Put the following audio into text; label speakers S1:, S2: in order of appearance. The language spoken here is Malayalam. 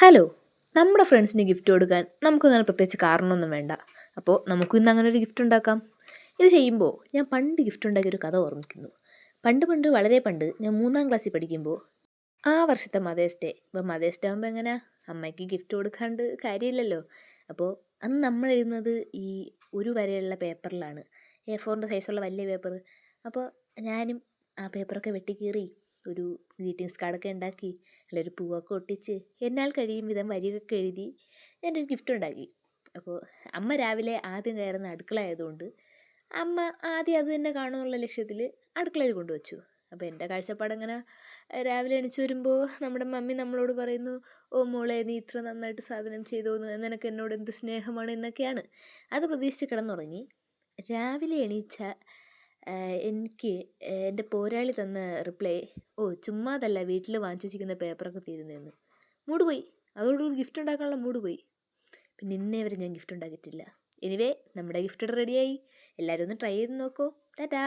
S1: ഹലോ നമ്മുടെ ഫ്രണ്ട്സിന് ഗിഫ്റ്റ് കൊടുക്കാൻ നമുക്കങ്ങനെ പ്രത്യേകിച്ച് കാരണമൊന്നും വേണ്ട. അപ്പോൾ നമുക്കും ഇന്ന് അങ്ങനെ ഒരു ഗിഫ്റ്റ് ഉണ്ടാക്കാം. ഇത് ചെയ്യുമ്പോൾ ഞാൻ പണ്ട് ഗിഫ്റ്റ് ഉണ്ടാക്കിയ ഒരു കഥ ഓർമ്മിക്കുന്നു. പണ്ട് പണ്ട് വളരെ പണ്ട് ഞാൻ മൂന്നാം ക്ലാസ്സിൽ പഠിക്കുമ്പോൾ ആ വർഷത്തെ മദേഴ്സ് ഡേ ഇപ്പോൾ മദേഴ്സ് ഡേ ആകുമ്പോൾ എങ്ങനെയാ അമ്മയ്ക്ക് ഗിഫ്റ്റ് കൊടുക്കാണ്ട് കാര്യമില്ലല്ലോ. അപ്പോൾ അന്ന് നമ്മൾ എഴുതുന്നത് ഈ ഒരു വരെയുള്ള പേപ്പറിലാണ്. എ ഫോറിന്റെ സൈസുള്ള വലിയ പേപ്പർ അപ്പോൾ ഞാനും ആ പേപ്പറൊക്കെ വെട്ടിക്കീറി ഒരു ഗ്രീറ്റിങ്സ് കാർഡൊക്കെ ഉണ്ടാക്കി നല്ലൊരു പൂവൊക്കെ ഒട്ടിച്ച് എന്നാൽ കഴിയും വിധം വരികൊക്കെ എഴുതി ഞാനൊരു ഗിഫ്റ്റ് ഉണ്ടാക്കി. അപ്പോൾ അമ്മ രാവിലെ ആദ്യം കയറുന്ന അടുക്കള ആയതുകൊണ്ട് അമ്മ ആദ്യം അത് തന്നെ കാണുമെന്നുള്ള ലക്ഷ്യത്തിൽ അടുക്കളയിൽ കൊണ്ടുവച്ചു. അപ്പോൾ എന്റെ കാഴ്ചപ്പാട് അങ്ങനെ രാവിലെ എണീച്ച് വരുമ്പോൾ നമ്മുടെ മമ്മി നമ്മളോട് പറയുന്നു ഓ മോളെ നീ ഇത്ര നന്നായിട്ട് സാധനം ചെയ്തു നിനക്ക് എന്നോട് എന്ത് സ്നേഹമാണ്? എന്നൊക്കെയാണ്. അത് പ്രതീക്ഷിച്ച് കിടന്നുറങ്ങി. രാവിലെ എണീച്ച എനിക്ക് എന്റെ പോരാളി തന്ന റിപ്ലൈ ഓ ചുമ്മാതല്ല വീട്ടിൽ വാങ്ങിച്ചു വെച്ചിരിക്കുന്ന പേപ്പറൊക്കെ തീരുന്നതെന്ന് മൂഡ് പോയി അതോടുകൂടി ഗിഫ്റ്റ് ഉണ്ടാക്കാനുള്ള മൂഡ് പോയി പിന്നെ ഇന്നേ വരെ ഞാൻ ഗിഫ്റ്റ് ഉണ്ടാക്കിയിട്ടില്ല. എനിവേ നമ്മുടെ ഗിഫ്റ്റ് റെഡിയായി എല്ലാവരും ഒന്ന് ട്രൈ ചെയ്ത് നോക്കൂ. ടാറ്റാ